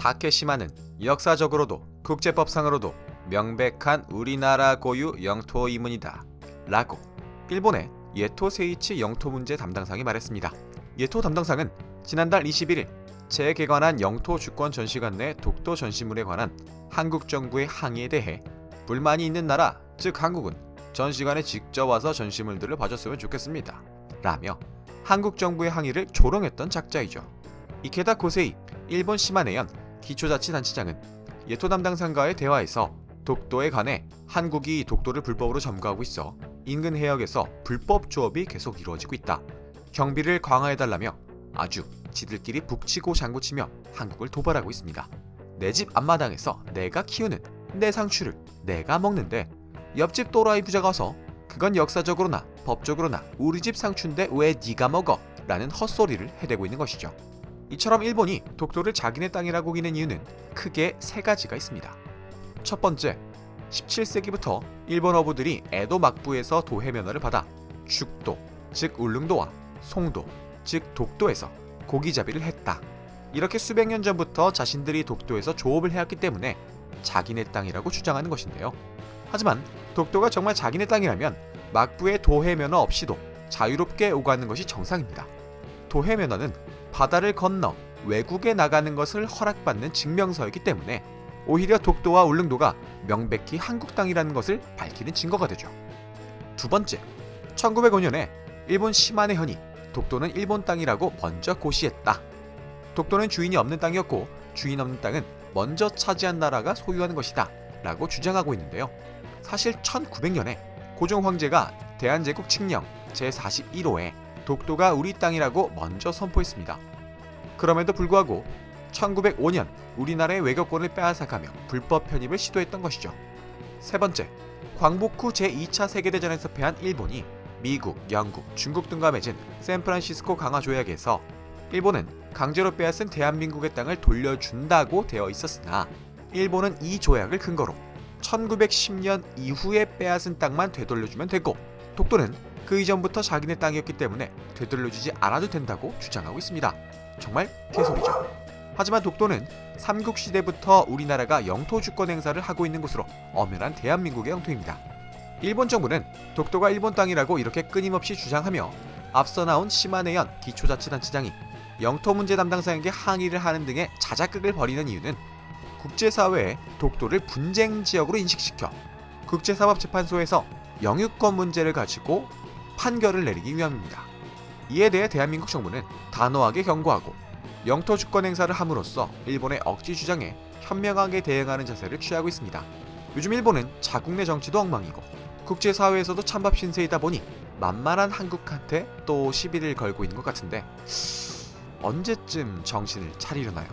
다케시마는 역사적으로도 국제법상으로도 명백한 우리나라 고유 영토 이문이다. 라고 일본의 예토 세이치 영토 문제 담당상이 말했습니다. 예토 담당상은 지난달 21일 재개관한 영토 주권 전시관 내 독도 전시물에 관한 한국 정부의 항의에 대해 불만이 있는 나라, 즉 한국은 전시관에 직접 와서 전시물들을 봐줬으면 좋겠습니다. 라며 한국 정부의 항의를 조롱했던 작자이죠. 이케다 고세이 일본 시마네현 기초자치단체장은 예토 담당상과의 대화에서 독도에 관해 한국이 독도를 불법으로 점거하고 있어 인근 해역에서 불법 조업이 계속 이루어지고 있다. 경비를 강화해달라며 아주 지들끼리 북치고 장구치며 한국을 도발하고 있습니다. 내 집 앞마당에서 내가 키우는 내 상추를 내가 먹는데 옆집 또라이 부자가 와서 그건 역사적으로나 법적으로나 우리 집 상추인데 왜 네가 먹어? 라는 헛소리를 해대고 있는 것이죠. 이처럼 일본이 독도를 자기네 땅이라고 기는 이유는 크게 세 가지가 있습니다. 첫 번째, 17세기부터 일본 어부들이 에도 막부에서 도해 면허를 받아 죽도, 즉 울릉도와 송도, 즉 독도에서 고기잡이를 했다. 이렇게 수백 년 전부터 자신들이 독도에서 조업을 해왔기 때문에 자기네 땅이라고 주장하는 것인데요. 하지만 독도가 정말 자기네 땅이라면 막부의 도해 면허 없이도 자유롭게 오가는 것이 정상입니다. 도해 면허는 바다를 건너 외국에 나가는 것을 허락받는 증명서이기 때문에 오히려 독도와 울릉도가 명백히 한국 땅이라는 것을 밝히는 증거가 되죠. 두 번째, 1905년에 일본 시마네 현이 독도는 일본 땅이라고 먼저 고시했다. 독도는 주인이 없는 땅이었고 주인 없는 땅은 먼저 차지한 나라가 소유하는 것이다. 라고 주장하고 있는데요. 사실 1900년에 고종 황제가 대한제국 칙령 제41호에 독도가 우리 땅이라고 먼저 선포했습니다. 그럼에도 불구하고 1905년 우리나라의 외교권을 빼앗아가며 불법 편입을 시도했던 것이죠. 세 번째, 광복 후 제2차 세계대전에서 패한 일본이 미국, 영국, 중국 등과 맺은 샌프란시스코 강화 조약에서 일본은 강제로 빼앗은 대한민국의 땅을 돌려준다고 되어 있었으나 일본은 이 조약을 근거로 1910년 이후에 빼앗은 땅만 되돌려주면 되고 독도는 그 이전부터 자기네 땅이었기 때문에 되돌려주지 않아도 된다고 주장하고 있습니다. 정말 개소리죠. 하지만 독도는 삼국 시대부터 우리나라가 영토 주권 행사를 하고 있는 곳으로 엄연한 대한민국의 영토입니다. 일본 정부는 독도가 일본 땅이라고 이렇게 끊임없이 주장하며 앞서 나온 시마네현 기초자치단체장이 영토 문제 담당자에게 항의를 하는 등의 자작극을 벌이는 이유는 국제사회에 독도를 분쟁 지역으로 인식시켜 국제사법재판소에서 영유권 문제를 가지고 판결을 내리기 위함입니다. 이에 대해 대한민국 정부는 단호하게 경고하고 영토 주권 행사를 함으로써 일본의 억지 주장에 현명하게 대응하는 자세를 취하고 있습니다. 요즘 일본은 자국 내 정치도 엉망이고 국제사회에서도 찬밥 신세이다 보니 만만한 한국한테 또 시비를 걸고 있는 것 같은데 언제쯤 정신을 차리려나요?